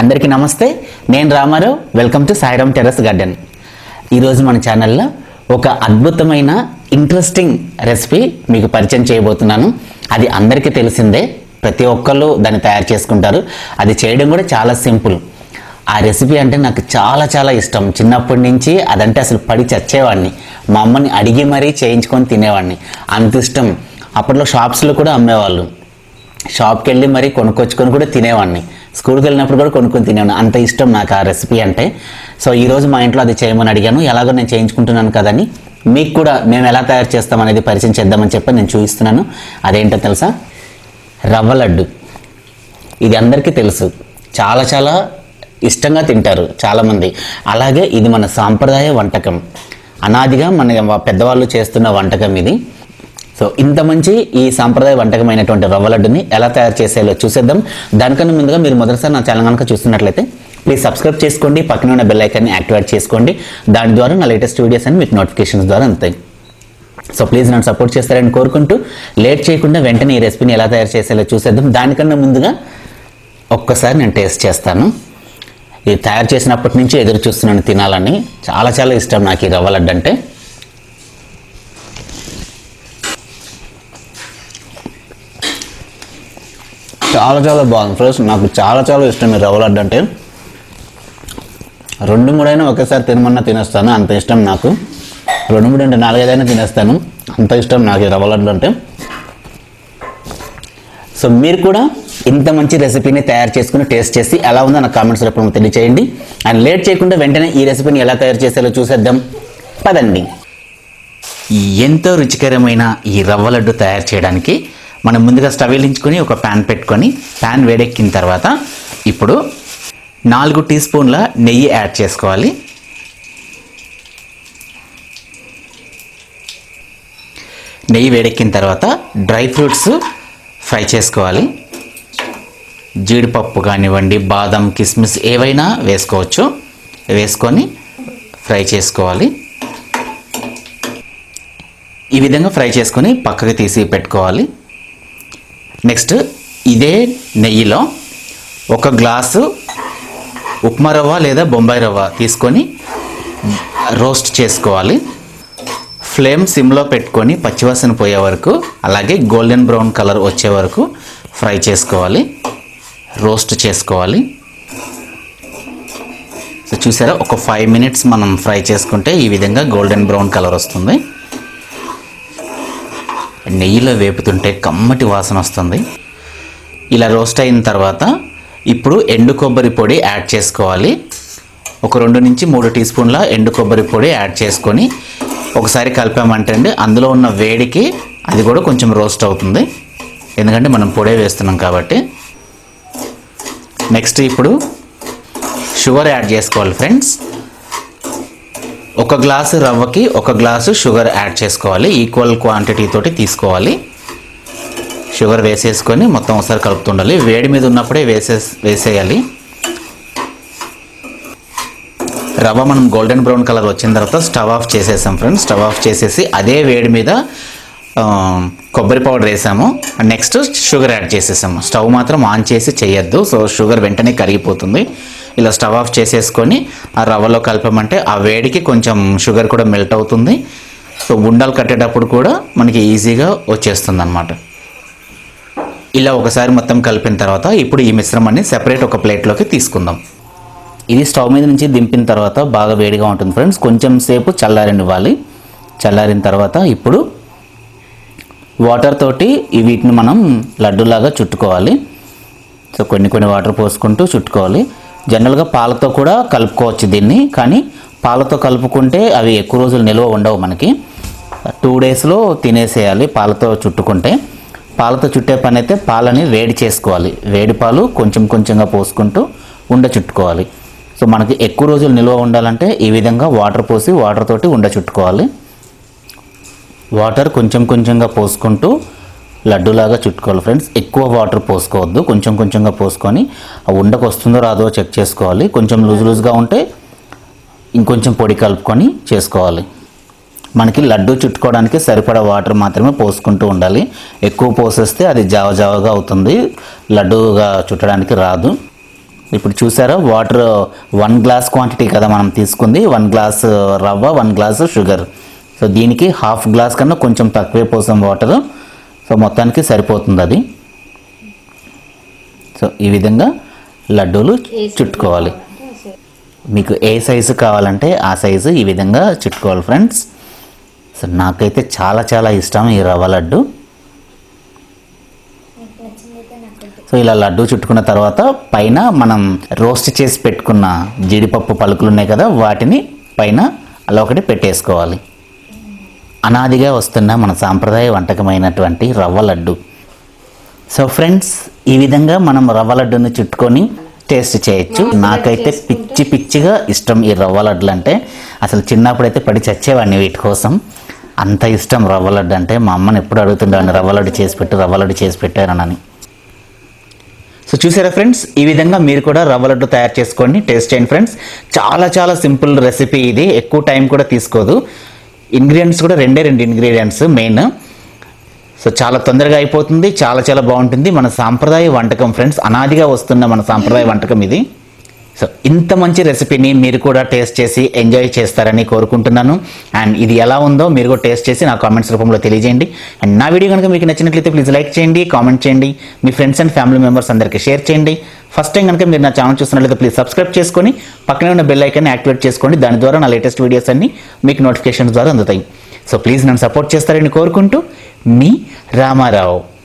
అందరికీ నమస్తే. నేను Ramarao. Welcome to Sairam terrace garden ఈరోజు మన ఛానల్లో ఒక అద్భుతమైన ఇంట్రెస్టింగ్ రెసిపీ మీకు పరిచయం చేయబోతున్నాను. అది అందరికీ తెలిసిందే. ప్రతి ఒక్కళ్ళు దాన్ని తయారు చేసుకుంటారు. అది చేయడం కూడా చాలా సింపుల్. ఆ రెసిపీ అంటే నాకు చాలా చాలా ఇష్టం. చిన్నప్పటి నుంచి అదంటే అసలు పడి చచ్చేవాడిని. మా అమ్మని అడిగి మరీ చేయించుకొని తినేవాడిని. అంత ఇష్టం. అప్పట్లో షాప్స్లో కూడా అమ్మేవాళ్ళు. షాప్కి వెళ్ళి మరీ కొనుక్కొచ్చుకొని కూడా తినేవాడిని. స్కూల్కి వెళ్ళినప్పుడు కూడా కొనుక్కొని తినేవాను అంత ఇష్టం నాకు ఆ రెసిపీ అంటే. సో ఈరోజు మా ఇంట్లో అది చేయమని అడిగాను. ఎలాగో నేను చేయించుకుంటున్నాను కదని. మీకు కూడా మేము ఎలా తయారు చేస్తాం అనేది పరిచయం చేద్దామని చెప్పి నేను చూపిస్తున్నాను. అదేంటో తెలుసా? రవ్వ లడ్డు. ఇది అందరికీ తెలుసు. చాలా చాలా ఇష్టంగా తింటారు చాలామంది. అలాగే ఇది మన సాంప్రదాయ వంటకం. అనాదిగా మన పెద్దవాళ్ళు చేస్తున్న వంటకం ఇది. సో ఇంత మంచి ఈ సాంప్రదాయ వంటకమైనటువంటి రవ్వ లడ్డుని ఎలా తయారు చేసేయాలో చూసేద్దాం. దానికన్నా ముందుగా మీరు మొదటిసారి నా ఛానల్ కనుక చూస్తున్నట్లయితే ప్లీజ్ సబ్స్క్రైబ్ చేసుకోండి పక్కన ఉన్న బెల్ ఐకాన్ని యాక్టివేట్ చేసుకోండి. దాని ద్వారా నా లేటెస్ట్ వీడియోస్ అని మీకు నోటిఫికేషన్స్ ద్వారా అందుతాయి. సో ప్లీజ్ నన్ను సపోర్ట్ చేస్తారని కోరుకుంటూ లేట్ చేయకుండా వెంటనే ఈ రెసిపీని ఎలా తయారు చేసేలా చూసేద్దాం. దానికన్నా ముందుగా ఒక్కసారి నేను టేస్ట్ చేస్తాను. ఇది తయారు చేసినప్పటి నుంచి ఎదురు చూస్తున్నాను తినాలని చాలా చాలా ఇష్టం నాకు ఈ రవ్వ లడ్డు అంటే. చాలా చాలా బాగుంది ఫ్రెండ్స్. నాకు చాలా చాలా ఇష్టం ఈ రవ్వ లడ్డు అంటే. రెండు మూడైనా ఒకేసారి తినమన్నా తినేస్తాను. అంత ఇష్టం నాకు. రెండు మూడు అంటే నాలుగైదైనా తినేస్తాను. అంత ఇష్టం నాకు ఈ రవ్వ లడ్డు అంటే. సో మీరు కూడా ఇంత మంచి రెసిపీని తయారు చేసుకుని టేస్ట్ చేసి ఎలా ఉందో నా కామెంట్స్ రూపంలో తెలియచేయండి. అండ్ లేట్ చేయకుండా వెంటనే ఈ రెసిపీని ఎలా తయారు చేసేలో చూసేద్దాం. పదండి. ఎంతో రుచికరమైన ఈ రవ్వ లడ్డు తయారు చేయడానికి మనం ముందుగా స్టవ్ వెలించుకొని ఒక ప్యాన్ పెట్టుకొని ప్యాన్ వేడెక్కిన తర్వాత ఇప్పుడు నాలుగు టీ స్పూన్ల నెయ్యి యాడ్ చేసుకోవాలి. నెయ్యి వేడెక్కిన తర్వాత డ్రై ఫ్రూట్స్ ఫ్రై చేసుకోవాలి. జీడిపప్పు కానివ్వండి బాదం కిస్మిస్ ఏవైనా వేసుకోవచ్చు. వేసుకొని ఫ్రై చేసుకోవాలి. ఈ విధంగా ఫ్రై చేసుకొని పక్కకి తీసి పెట్టుకోవాలి. నెక్స్ట్ ఇదే నెయ్యిలో ఒక గ్లాసు ఉప్మా రవ్వ లేదా బొంబాయి రవ్వ తీసుకొని రోస్ట్ చేసుకోవాలి. ఫ్లేమ్ సిమ్లో పెట్టుకొని పచ్చివాసన పోయే వరకు అలాగే గోల్డెన్ బ్రౌన్ కలర్ వచ్చే వరకు ఫ్రై చేసుకోవాలి. రోస్ట్ చేసుకోవాలి. సో చూసారా ఒక ఫైవ్ మినిట్స్ మనం ఫ్రై చేసుకుంటే ఈ విధంగా గోల్డెన్ బ్రౌన్ కలర్ వస్తుంది. నెయ్యిలో వేపుతుంటే కమ్మటి వాసన వస్తుంది. ఇలా రోస్ట్ అయిన తర్వాత ఇప్పుడు ఎండు కొబ్బరి పొడి యాడ్ చేసుకోవాలి. ఒక రెండు నుంచి మూడు టీ స్పూన్ల ఎండు కొబ్బరి పొడి యాడ్ చేసుకొని ఒకసారి కలిపామంటండి అందులో ఉన్న వేడికి అది కూడా కొంచెం రోస్ట్ అవుతుంది. ఎందుకంటే మనం పొడే వేస్తున్నాం కాబట్టి. నెక్స్ట్ ఇప్పుడు షుగర్ యాడ్ చేసుకోవాలి ఫ్రెండ్స్. ఒక గ్లాసు రవ్వకి ఒక గ్లాసు షుగర్ యాడ్ చేసుకోవాలి. ఈక్వల్ క్వాంటిటీ తోటి తీసుకోవాలి. షుగర్ వేసేసుకొని మొత్తం ఒకసారి కలుపుతుండాలి. వేడి మీద ఉన్నప్పుడే వేసే వేసేయాలి. రవ్వ మనం గోల్డెన్ బ్రౌన్ కలర్ వచ్చిన తర్వాత స్టవ్ ఆఫ్ చేసేసాం ఫ్రెండ్స్. స్టవ్ ఆఫ్ చేసేసి అదే వేడి మీద కొబ్బరి పౌడర్ వేసాము. నెక్స్ట్ షుగర్ యాడ్ చేసేసాము. స్టవ్ మాత్రం ఆన్ చేసి చేయొద్దు. సో షుగర్ వెంటనే కరిగిపోతుంది. ఇలా స్టవ్ ఆఫ్ చేసేసుకొని ఆ రవ్వలో కలపమంటే ఆ వేడికి కొంచెం షుగర్ కూడా మెల్ట్ అవుతుంది. సో ఉండలు కట్టేటప్పుడు కూడా మనకి ఈజీగా వచ్చేస్తుంది అనమాట ఇలా ఒకసారి మొత్తం కలిపిన తర్వాత ఇప్పుడు ఈ మిశ్రమాన్ని సెపరేట్ ఒక ప్లేట్లోకి తీసుకుందాం. ఇది స్టవ్ మీద నుంచి దింపిన తర్వాత బాగా వేడిగా ఉంటుంది ఫ్రెండ్స్. కొంచెం సేపు చల్లారనివ్వాలి. చల్లారిన తర్వాత ఇప్పుడు వాటర్ తోటి ఈ వీటిని మనం లడ్డూలాగా చుట్టుకోవాలి. సో కొన్ని కొన్ని వాటర్ పోసుకుంటూ చుట్టుకోవాలి. జనరల్గా పాలతో కూడా కలుపుకోవచ్చు దీన్ని. కానీ పాలతో కలుపుకుంటే అవి ఎక్కువ రోజులు నిల్వ ఉండవు మనకి. టూ డేస్లో తినేసేయాలి పాలతో చుట్టుకుంటే. పాలతో చుట్టే పని అయితే పాలని వేడి చేసుకోవాలి. వేడి పాలు కొంచెం కొంచెంగా పోసుకుంటూ ఉండ చుట్టుకోవాలి. సో మనకి ఎక్కువ రోజులు నిల్వ ఉండాలంటే ఈ విధంగా వాటర్ పోసి వాటర్ తోటి ఉండ చుట్టుకోవాలి. వాటర్ కొంచెం కొంచెంగా పోసుకుంటూ లడ్డులాగా చుట్టుకోవాలి ఫ్రెండ్స్. ఎక్కువ వాటర్ పోసుకోవద్దు. కొంచెం కొంచెంగా పోసుకొని ఆ ఉండకు వస్తుందో రాదో చెక్ చేసుకోవాలి. కొంచెం లూజ్ లూజ్గా ఉంటే ఇంకొంచెం పొడి కలుపుకొని చేసుకోవాలి. మనకి లడ్డు చుట్టుకోవడానికి సరిపడా వాటర్ మాత్రమే పోసుకుంటూ ఉండాలి. ఎక్కువ పోసేస్తే అది జావ జావగా అవుతుంది. లడ్డుగా చుట్టడానికి రాదు. ఇప్పుడు చూసారా? వాటర్ వన్ గ్లాస్ క్వాంటిటీ కదా మనం తీసుకుంది. వన్ గ్లాస్ రవ్వ వన్ గ్లాస్ షుగర్. సో దీనికి హాఫ్ గ్లాస్ కన్నా కొంచెం తక్కువే పోసాం వాటర్. సో మొత్తానికి సరిపోతుంది అది సో ఈ విధంగా లడ్డూలు చుట్టుకోవాలి. మీకు ఏ సైజు కావాలంటే ఆ సైజు ఈ విధంగా చుట్టుకోవాలి ఫ్రెండ్స్. సో నాకైతే చాలా చాలా ఇష్టం ఈ రవ్వ లడ్డు. సో ఇలా లడ్డు చుట్టుకున్న తర్వాత పైన మనం రోస్ట్ చేసి పెట్టుకున్న జీడిపప్పు పలుకులు ఉన్నాయి కదా వాటిని పైన అలా ఒకటి పెట్టేసుకోవాలి. అనాదిగా వస్తున్న మన సాంప్రదాయ వంటకమైనటువంటి రవ్వ లడ్డు. సో ఫ్రెండ్స్ ఈ విధంగా మనం రవ్వ లడ్డుని చుట్టుకొని టేస్ట్ చేయొచ్చు. నాకైతే పిచ్చి పిచ్చిగా ఇష్టం ఈ రవ్వ లడ్డులు అంటే అసలు చిన్నప్పుడైతే పడి చచ్చేవాడిని వీటి కోసం. అంత ఇష్టం రవ్వ లడ్డు అంటే. మా అమ్మని ఎప్పుడు అడుగుతుండేవాడిని రవ్వ లడ్డు చేసి పెట్టు రవ్వ లడ్డు చేసి పెట్టారనని సో చూసారా ఫ్రెండ్స్ ఈ విధంగా మీరు కూడా రవ్వ లడ్డు తయారు చేసుకోండి. టేస్ట్ చేయండి ఫ్రెండ్స్ చాలా చాలా సింపుల్ రెసిపీ ఇది. ఎక్కువ టైం కూడా తీసుకోదు. ఇంగ్రీడియంట్స్ కూడా రెండే రెండు ఇంగ్రీడియంట్స్ మెయిన్. సో చాలా తొందరగా అయిపోతుంది చాలా చాలా బాగుంటుంది. మన సాంప్రదాయ వంటకం ఫ్రెండ్స్ అనాదిగా వస్తున్న మన సాంప్రదాయ వంటకం ఇది. సో ఇంత మంచి రెసిపీని మీరు కూడా టేస్ట్ చేసి ఎంజాయ్ చేస్తారని కోరుకుంటున్నాను. అండ్ ఇది ఎలా ఉందో మీరు కూడా టేస్ట్ చేసి నా కామెంట్స్ రూపంలో తెలియజేయండి. అండ్ నా వీడియో కనుక మీకు నచ్చినట్లయితే ప్లీజ్ లైక్ చేయండి కామెంట్ చేయండి. మీ ఫ్రెండ్స్ అండ్ ఫ్యామిలీ మెంబర్స్ అందరికీ షేర్ చేయండి. ఫస్ట్ టైం కనుక మీరు నా ఛానల్ చూస్తున్నట్లయితే ప్లీజ్ సబ్స్క్రైబ్ చేసుకొని పక్కనే ఉన్న బెల్ ఐకాన్ని యాక్టివేట్ చేసుకోండి దాని ద్వారా నా లేటెస్ట్ వీడియోస్ అన్ని మీకు నోటిఫికేషన్స్ ద్వారా అందుతాయి. సో ప్లీజ్ నన్ను సపోర్ట్ చేస్తారని కోరుకుంటూ మీ రామారావు.